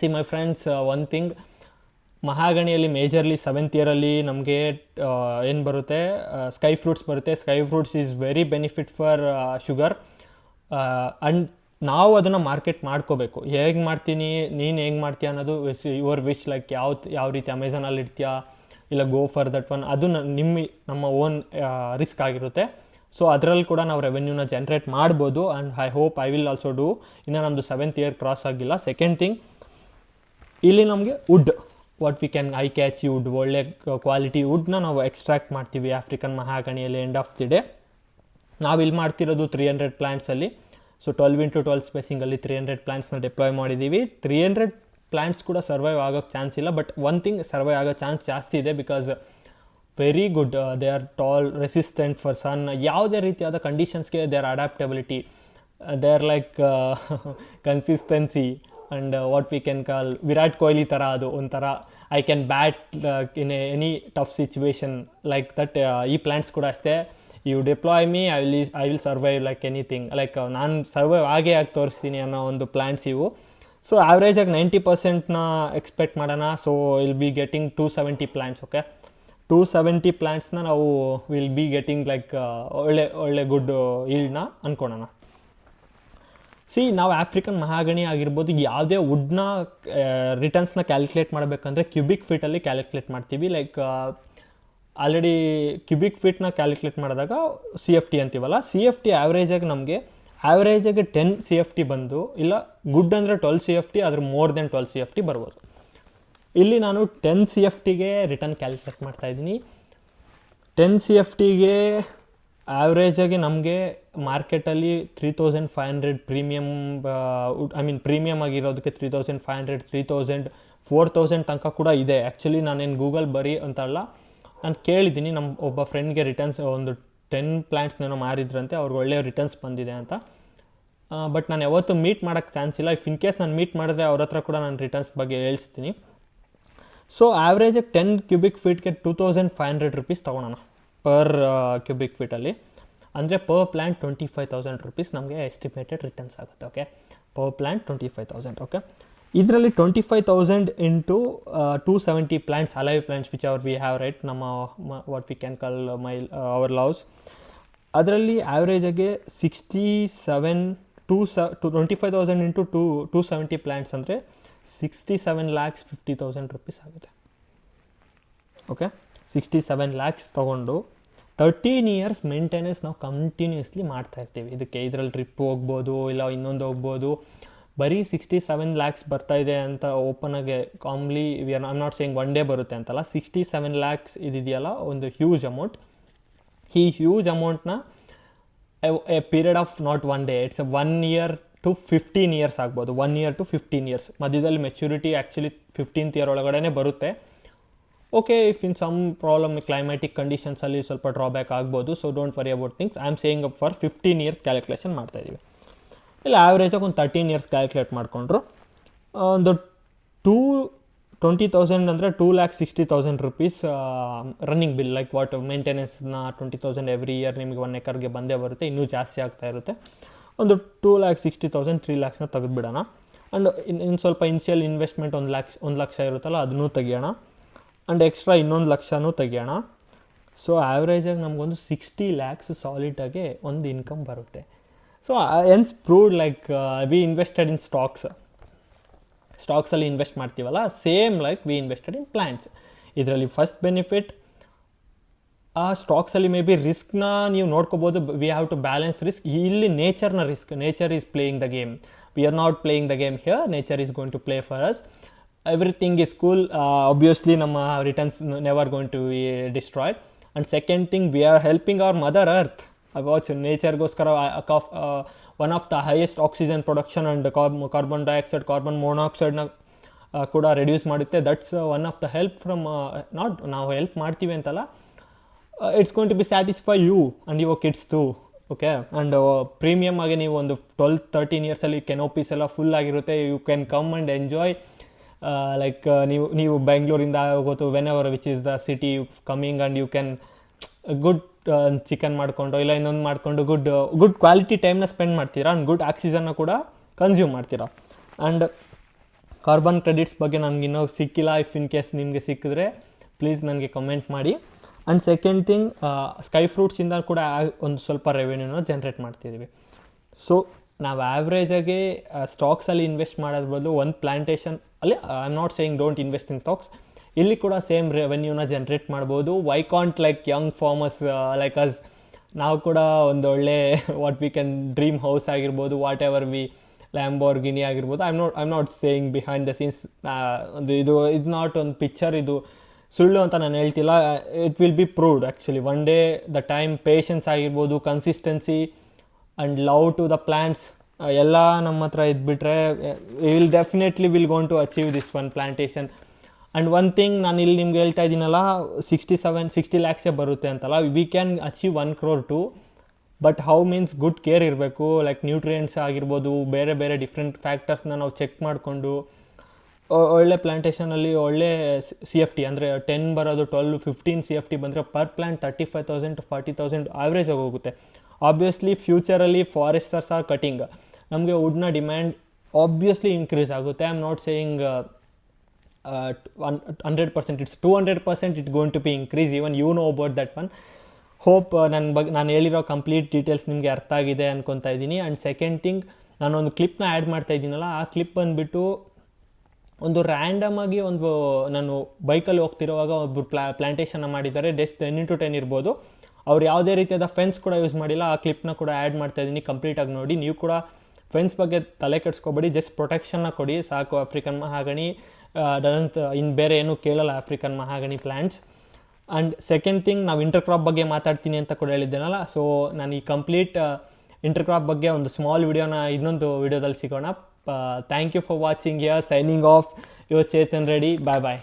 See my friends one thing ಮಹಾಗಣಿಯಲ್ಲಿ majorly seventh ಇಯರಲ್ಲಿ ನಮಗೆ ಏನು ಬರುತ್ತೆ? ಸ್ಕೈ ಫ್ರೂಟ್ಸ್ ಬರುತ್ತೆ. Sky fruits is very benefit for sugar and ನಾವು ಅದನ್ನು ಮಾರ್ಕೆಟ್ ಮಾಡ್ಕೋಬೇಕು. ಹೇಗೆ ಮಾಡ್ತೀನಿ? ನೀನು ಹೆಂಗೆ ಮಾಡ್ತೀಯ ಅನ್ನೋದು ವಿಸ್ ಯುವರ್ ವಿಶ್ ಲೈಕ್ ಯಾವ ಯಾವ ರೀತಿ ಅಮೆಝಾನಲ್ಲಿ ಇರ್ತೀಯಾ ಇಲ್ಲ ಗೋ ಫಾರ್ ದಟ್ ಒನ್ ಅದು ನಿಮ್ಮ ನಮ್ಮ ಓನ್ ರಿಸ್ಕ್ ಆಗಿರುತ್ತೆ. ಸೊ ಅದರಲ್ಲಿ ಕೂಡ ನಾವು ರೆವೆನ್ಯೂನ ಜನ್ರೇಟ್ ಮಾಡ್ಬೋದು. And I hope I will also do ಇನ್ನು ನಮ್ಮದು ಸೆವೆಂತ್ ಇಯರ್ ಕ್ರಾಸ್ ಆಗಿಲ್ಲ. ಸೆಕೆಂಡ್ ಥಿಂಗ್ ಇಲ್ಲಿ ನಮಗೆ wood what we can I catch wood ಒಳ್ಳೆ ಕ್ವಾಲಿಟಿ ವುಡ್ನ ನಾವು ಎಕ್ಸ್ಟ್ರಾಕ್ಟ್ ಮಾಡ್ತೀವಿ ಆಫ್ರಿಕನ್ ಮಹಾಗಣಿಯಲ್ಲಿ ಎಂಡ್ ಆಫ್ ದಿ ಡೇ ನಾವು ಇಲ್ಲಿ ಮಾಡ್ತಿರೋದು ತ್ರೀ ಹಂಡ್ರೆಡ್ ಪ್ಲ್ಯಾಂಟ್ಸಲ್ಲಿ ಸೊ ಟ್ವೆಲ್ವ್ ಇಂಟು ಟ್ವೆಲ್ ಸ್ಪೇಸಿಂಗಲ್ಲಿ ತ್ರೀ ಹಂಡ್ರೆಡ್ ಪ್ಲ್ಯಾಂಟ್ಸ್ನ ಡಿಪ್ಲಾಯ್ ಮಾಡಿದ್ದೀವಿ ತ್ರೀ ಹಂಡ್ರೆಡ್ ಪ್ಲ್ಯಾಂಟ್ಸ್ ಕೂಡ ಸರ್ವೈವ್ ಆಗೋಕ್ಕೆ ಚಾನ್ಸ್ ಇಲ್ಲ ಬಟ್ ಒನ್ ಥಿಂಗ್ ಸರ್ವೈವ್ ಆಗೋ ಚಾನ್ಸ್ ಜಾಸ್ತಿ ಇದೆ because very good they are tall resistant for sun ಯಾವುದೇ ರೀತಿಯಾದ ಕಂಡೀಷನ್ಸ್ಗೆ they are adaptability they are like consistency and what we can call Virat Kohli ಥರ ಅದು, ಒಂಥರ I can bat in any tough situation like that ಈ plants ಕೂಡ ಅಷ್ಟೇ. You deploy me I will I will survive like anything like ನಾನು survive ಆಗೇ ಆಗಿ ತೋರಿಸ್ತೀನಿ ಅನ್ನೋ ಒಂದು ಪ್ಲ್ಯಾಂಟ್ಸ್ ಇವು. ಸೊ ಆವ್ರೇಜಾಗಿ ನೈಂಟಿ ಪರ್ಸೆಂಟ್ನ ಎಕ್ಸ್ಪೆಕ್ಟ್ ಮಾಡೋಣ. So will be getting two seventy plants okay two seventy ಪ್ಲ್ಯಾಂಟ್ಸ್ನ ನಾವು ವಿಲ್ ಬಿ ಗೆಟಿಂಗ್ ಲೈಕ್ ಒಳ್ಳೆ ಒಳ್ಳೆ ಗುಡ್ ಈಲ್ಡ್ನ ಅಂದ್ಕೊಳೋಣ ಸಿ ನಾವು ಆಫ್ರಿಕನ್ ಮಹಾಗಣಿ ಆಗಿರ್ಬೋದು, ಯಾವುದೇ ವುಡ್ನ ರಿಟರ್ನ್ಸ್ನ ಕ್ಯಾಲ್ಕುಲೇಟ್ ಮಾಡಬೇಕಂದ್ರೆ ಕ್ಯೂಬಿಕ್ ಫೀಟಲ್ಲಿ ಕ್ಯಾಲ್ಕುಲೇಟ್ ಮಾಡ್ತೀವಿ. ಲೈಕ್ ಆಲ್ರೆಡಿ ಕ್ಯೂಬಿಕ್ ಫೀಟ್ನ ಕ್ಯಾಲ್ಕುಲೇಟ್ ಮಾಡಿದಾಗ ಸಿ ಎಫ್ ಟಿ ಅಂತೀವಲ್ಲ ಸಿ ಎಫ್ ಟಿ ಆ್ಯಾವ್ರೇಜಾಗಿ ನಮಗೆ ಆ್ಯಾವ್ರೇಜಾಗಿ ಟೆನ್ ಸಿ ಎಫ್ ಟಿ ಬಂದು, ಇಲ್ಲ ಗುಡ್ ಅಂದರೆ ಟ್ವೆಲ್ ಸಿ ಎಫ್ ಟಿ ಅದ್ರ more than twelve C F T ಬರ್ಬೋದು. ಇಲ್ಲಿ ನಾನು ಟೆನ್ ಸಿ ಎಫ್ ಟಿಗೆ ರಿಟರ್ನ್ ಕ್ಯಾಲ್ಕುಲೇಟ್ ಮಾಡ್ತಾ ಇದ್ದೀನಿ. ಟೆನ್ ಸಿ ಎಫ್ ಟಿಗೆ ಆ್ಯಾವ್ರೇಜಾಗಿ ನಮಗೆ ಮಾರ್ಕೆಟಲ್ಲಿ three thousand five hundred premium I mean premium ಆಗಿರೋದಕ್ಕೆ three thousand five hundred three thousand four thousand ತನಕ ಕೂಡ ಇದೆ. ಆ್ಯಕ್ಚುಲಿ ನಾನೇನು ಗೂಗಲ್ ಬರೀ ಅಂತಲ್ಲ, ನಾನು ಕೇಳಿದ್ದೀನಿ. ನಮ್ಮ ಒಬ್ಬ ಫ್ರೆಂಡ್ಗೆ ರಿಟರ್ನ್ಸ್ ಒಂದು ಟೆನ್ ಪ್ಲ್ಯಾಂಟ್ಸ್ನೇನೋ ಮಾರಿದ್ರಂತೆ, ಅವ್ರಿಗೆ ಒಳ್ಳೆಯ ರಿಟರ್ನ್ಸ್ ಬಂದಿದೆ ಅಂತ. ಬಟ್ ನಾನು ಯಾವತ್ತೂ ಮೀಟ್ ಮಾಡೋಕ್ಕೆ ಚಾನ್ಸ್ ಇಲ್ಲ. ಇಫ್ ಇನ್ ಕೇಸ್ ನಾನು ಮೀಟ್ ಮಾಡಿದ್ರೆ ಅವ್ರ ಹತ್ರ ಕೂಡ ನಾನು ರಿಟರ್ನ್ಸ್ ಬಗ್ಗೆ ಹೇಳ್ತೀನಿ ಸೊ ಆ್ಯಾವ್ರೇಜಾಗಿ ten cubic ಫೀಟ್ಗೆ two thousand five hundred rupees ತೊಗೊಳೋಣ. Per cubic ಫೀಟಲ್ಲಿ ಅಂದರೆ per plant twenty five thousand rupees ನಮಗೆ ಎಸ್ಟಿಮೇಟೆಡ್ ರಿಟರ್ನ್ಸ್ ಆಗುತ್ತೆ okay per plant twenty five thousand okay ಇದರಲ್ಲಿ twenty five thousand into two seventy plants alive plants which our we have right ನಮ್ಮ what we can call my our loves ಅದರಲ್ಲಿ ಆ್ಯಾವ್ರೇಜಾಗೆ sixty seven two ಸ to twenty five thousand into two two seventy plants ಅಂದರೆ sixty seven lakhs fifty thousand rupees ಆಗುತ್ತೆ okay sixty seven lakhs ತೊಗೊಂಡು thirteen years maintenance ನಾವು continuously ಮಾಡ್ತಾ ಇರ್ತೀವಿ. ಇದಕ್ಕೆ ಇದರಲ್ಲಿ ಟ್ರಿಪ್ ಹೋಗ್ಬೋದು, ಇಲ್ಲ ಇನ್ನೊಂದು ಹೋಗ್ಬೋದು. ಬರೀ ಸಿಕ್ಸ್ಟಿ ಸೆವೆನ್ ಲ್ಯಾಕ್ಸ್ ಬರ್ತಾ ಇದೆ ಅಂತ ಓಪನ್ ಆಗಿ calmly we are I'm not saying one day ಬರುತ್ತೆ ಅಂತಲ್ಲ ಸಿಕ್ಸ್ಟಿ ಸೆವೆನ್ ಲ್ಯಾಕ್ಸ್ ಇದಿದೆಯಲ್ಲ, ಒಂದು ಹ್ಯೂಜ್ ಅಮೌಂಟ್ ಈ ಹ್ಯೂಜ್ ಅಮೌಂಟ್ನ a period of not one day it's one year to fifteen years ಆಗ್ಬೋದು. One year to fifteen years ಮಧ್ಯದಲ್ಲಿ maturity actually fifteenth year ಒಳಗಡೆ ಬರುತ್ತೆ. Okay if in some problem climatic ಕಂಡೀಷನ್ಸಲ್ಲಿ ಸ್ವಲ್ಪ drawback ಆಗ್ಬೋದು so don't worry about things I am saying for fifteen years calculation ಮಾಡ್ತಾ ಇದ್ದೀವಿ ಇಲ್ಲ ಆ್ಯಾವ್ರೇಜಾಗಿ ಒಂದು ತರ್ಟೀನ್ ಇಯರ್ಸ್ ಕ್ಯಾಲ್ಕುಲೇಟ್ ಮಾಡಿಕೊಂಡ್ರು. ಒಂದು ಟೂ ಟ್ವೆಂಟಿ ತೌಸಂಡ್ ಅಂದರೆ two lakh sixty thousand rupees running bill like what ಮೇಂಟೆನೆನ್ಸ್ನ twenty thousand every year ನಿಮಗೆ one ಎಕರ್ಗೆ ಬಂದೇ ಬರುತ್ತೆ, ಇನ್ನೂ ಜಾಸ್ತಿ ಆಗ್ತಾ ಇರುತ್ತೆ. ಒಂದು two lakh sixty thousand three ಲ್ಯಾಕ್ಸ್ನ ತೆಗೆದುಬಿಡೋಣ. ಆ್ಯಂಡ್ ಇನ್ನು ಸ್ವಲ್ಪ ಇನ್ಷಿಯಲ್ ಇನ್ವೆಸ್ಟ್ಮೆಂಟ್ ಒಂದು ಲ್ಯಾಕ್ಸ್ ಒಂದು ಲಕ್ಷ ಇರುತ್ತಲ್ಲ ಅದನ್ನೂ ತೆಗಿಯೋಣ. ಆ್ಯಂಡ್ ಎಕ್ಸ್ಟ್ರಾ ಇನ್ನೊಂದು ಲಕ್ಷನೂ ತೆಗಿಯೋಣ. ಸೊ ಆ್ಯಾವ್ರೇಜಾಗಿ ನಮಗೊಂದು ಸಿಕ್ಸ್ಟಿ ಲ್ಯಾಕ್ಸ್ ಸಾಲಿಡಾಗೆ ಒಂದು ಇನ್ಕಮ್ ಬರುತ್ತೆ. So ಎನ್ಸ್ proved like we invested in stocks ಸ್ಟಾಕ್ಸಲ್ಲಿ invest ಮಾಡ್ತೀವಲ್ಲ same like we invested in plants ಇದರಲ್ಲಿ ಫಸ್ಟ್ ಬೆನಿಫಿಟ್ ಆ ಸ್ಟಾಕ್ಸಲ್ಲಿ ಮೇ ಬಿ ರಿಸ್ಕ್ನ ನೀವು ನೋಡ್ಕೋಬೋದು we have to balance risk ಇಲ್ಲಿ ನೇಚರ್ನ risk nature is playing the game we are not playing the game here nature is going to play for us everything is cool obviously ನಮ್ಮ returns never going to we destroyed and second thing we are helping our mother earth watch ನೇಚರ್ಗೋಸ್ಕರ calf one of the highest oxygen production and carbon dioxide carbon ಮೊನಾಕ್ಸೈಡ್ನ ಕೂಡ reduce ಮಾಡುತ್ತೆ. That's one of the help from not ನಾವು help ಮಾಡ್ತೀವಿ ಅಂತಲ್ಲ. It's going to be satisfy you and your ಕಿಡ್ಸ್ದು okay and premium ಆಗಿ ನೀವು ಒಂದು twelve thirteen ಇಯರ್ಸಲ್ಲಿ ಕೆನೋಪೀಸ್ ಎಲ್ಲ full ಆಗಿರುತ್ತೆ. You can come and enjoy like ನೀವು ನೀವು ಬೆಂಗ್ಳೂರಿಂದ ಹೋಗೋದು whenever which is the city coming and you can good chicken ಮಾಡಿಕೊಂಡು, ಇಲ್ಲ ಇನ್ನೊಂದು ಮಾಡಿಕೊಂಡು ಗುಡ್ ಗುಡ್ ಕ್ವಾಲಿಟಿ ಟೈಮ್ನ ಸ್ಪೆಂಡ್ ಮಾಡ್ತೀರಾ? ಆ್ಯಂಡ್ ಗುಡ್ ಆಕ್ಸಿಜನ್ನ ಕೂಡ ಕನ್ಸ್ಯೂಮ್ ಮಾಡ್ತೀರಾ? ಆ್ಯಂಡ್ ಕಾರ್ಬನ್ ಕ್ರೆಡಿಟ್ಸ್ ಬಗ್ಗೆ ನನಗೆ ಇನ್ನೂ ಸಿಕ್ಕಿಲ್ಲ. ಇಫ್ ಇನ್ ಕೇಸ್ ನಿಮಗೆ ಸಿಕ್ಕಿದ್ರೆ ಪ್ಲೀಸ್ ನನಗೆ ಕಮೆಂಟ್ ಮಾಡಿ. ಆ್ಯಂಡ್ ಸೆಕೆಂಡ್ ಥಿಂಗ್ ಸ್ಕೈ ಫ್ರೂಟ್ಸಿಂದ ಕೂಡ ಒಂದು ಸ್ವಲ್ಪ ರೆವೆನ್ಯೂನ ಜನ್ರೇಟ್ ಮಾಡ್ತಿದ್ದೀವಿ ಸೊ ನಾವು ಆ್ಯಾವ್ರೇಜಾಗಿ ಸ್ಟಾಕ್ಸಲ್ಲಿ ಇನ್ವೆಸ್ಟ್ ಮಾಡೋದ್ರ ಬದಲು ಒಂದು ಪ್ಲಾಂಟೇಶನ್ ಅಲ್ಲಿ I am not saying don't invest in stocks ಇಲ್ಲಿ ಕೂಡ ಸೇಮ್ ರೆವೆನ್ಯೂನ ಜನ್ರೇಟ್ ಮಾಡ್ಬೋದು. Why can't like young farmers like us ನಾವು ಕೂಡ ಒಂದು ಒಳ್ಳೆ what we can dream house ಆಗಿರ್ಬೋದು ವಾಟ್ ಎವರ್ ವಿ ಲ್ಯಾಂಬೋರ್ಗಿನಿ ಆಗಿರ್ಬೋದು. I am not I am not saying behind the scenes ಒಂದು ಇದು ಇಟ್ಸ್ ನಾಟ್ ಒಂದು ಪಿಕ್ಚರ್ ಇದು ಸುಳ್ಳು ಅಂತ ನಾನು ಹೇಳ್ತಿಲ್ಲ. It will be proved actually one day the time patience ಆಗಿರ್ಬೋದು consistency and love to the plants ಎಲ್ಲ ನಮ್ಮ ಹತ್ರ ಇದ್ಬಿಟ್ರೆ will definitely will going to achieve this one plantation and one thing ನಾನು ಇಲ್ಲಿ ನಿಮ್ಗೆ ಹೇಳ್ತಾ ಇದ್ದೀನಲ್ಲ ಸಿಕ್ಸ್ಟಿ ಸೆವೆನ್ ಸಿಕ್ಸ್ಟಿ ಲ್ಯಾಕ್ಸೇ ಬರುತ್ತೆ ಅಂತಲ್ಲ we can achieve one crore too but how means good care ಇರಬೇಕು ಲೈಕ್ ನ್ಯೂಟ್ರಿಯೆಂಟ್ಸ್ ಆಗಿರ್ಬೋದು, ಬೇರೆ ಬೇರೆ ಡಿಫ್ರೆಂಟ್ ಫ್ಯಾಕ್ಟರ್ಸ್ನ ನಾವು ಚೆಕ್ ಮಾಡಿಕೊಂಡು ಒಳ್ಳೆ ಪ್ಲಾಂಟೇಷನಲ್ಲಿ ಒಳ್ಳೆ ಸಿ ಎಫ್ ಟಿ ಅಂದರೆ ಟೆನ್ ಬರೋದು twelve fifteen C F T ಬಂದರೆ per plant thirty five thousand forty thousand average ಆಗಿ ಹೋಗುತ್ತೆ. ಆಬ್ವಿಯಸ್ಲಿ ಫ್ಯೂಚರಲ್ಲಿ ಫಾರೆಸ್ಟರ್ಸ್ ಆರ್ ಕಟಿಂಗ್ ನಮಗೆ ವುಡ್ನ ಡಿಮ್ಯಾಂಡ್ ಆಬ್ವಿಯಸ್ಲಿ ಇನ್ಕ್ರೀಸ್ ಆಗುತ್ತೆ. I am not saying hundred percent it's two hundred percent it going to be increase even you know about that one hope ನನ್ನ ಬಗ್ಗೆ ನಾನು ಹೇಳಿರೋ ಕಂಪ್ಲೀಟ್ ಡೀಟೇಲ್ಸ್ ನಿಮಗೆ ಅರ್ಥ ಆಗಿದೆ ಅನ್ಕೊತಾ ಇದ್ದೀನಿ. ಆ್ಯಂಡ್ ಸೆಕೆಂಡ್ ಥಿಂಗ್ ನಾನೊಂದು ಕ್ಲಿಪ್ನ ಆ್ಯಡ್ ಮಾಡ್ತಾ ಇದ್ದೀನಲ್ಲ, ಆ ಕ್ಲಿಪ್ ಬಂದುಬಿಟ್ಟು ಒಂದು ರ್ಯಾಂಡಮ್ ಆಗಿ ಒಂದು, ನಾನು ಬೈಕಲ್ಲಿ ಹೋಗ್ತಿರುವಾಗ ಒಬ್ಬರು ಪ್ಲಾ ಪ್ಲಾಂಟೇಷನ್ನ ಮಾಡಿದ್ದಾರೆ. ಜಸ್ಟ್ ಟೆನ್ ಇಂಟು ಟೆನ್ ಇರ್ಬೋದು. ಅವ್ರು ಯಾವುದೇ ರೀತಿಯಾದ ಫೆನ್ಸ್ ಕೂಡ ಯೂಸ್ ಮಾಡಿಲ್ಲ. ಆ ಕ್ಲಿಪ್ನ ಕೂಡ ಆ್ಯಡ್ ಮಾಡ್ತಾ ಇದ್ದೀನಿ ಕಂಪ್ಲೀಟಾಗಿ ನೋಡಿ. ನೀವು ಕೂಡ ಫೆನ್ಸ್ ಬಗ್ಗೆ ತಲೆ ಕೆಡಿಸ್ಕೊಬೇಡಿ ಜಸ್ಟ್ ಪ್ರೊಟೆಕ್ಷನ್ನ ಕೊಡಿ. ಸಾಕು ಆಫ್ರಿಕನ್ ಮಹಾಗಣಿ ಡಜಂತ್ ಇನ್ನು ಬೇರೆ ಏನೂ ಕೇಳಲ್ಲ African mahogany plants and second thing ನಾವು ಇಂಟರ್ ಕ್ರಾಪ್ ಬಗ್ಗೆ ಮಾತಾಡ್ತೀನಿ ಅಂತ ಕೂಡ ಹೇಳಿದ್ದೇನಲ್ಲ. ಸೊ ನಾನು ಈ ಕಂಪ್ಲೀಟ್ ಇಂಟರ್ ಕ್ರಾಪ್ ಬಗ್ಗೆ ಒಂದು ಸ್ಮಾಲ್ ವಿಡಿಯೋನ ಇನ್ನೊಂದು ವಿಡಿಯೋದಲ್ಲಿ ಸಿಗೋಣ. Thank you for watching your signing off your Chetan Reddy bye bye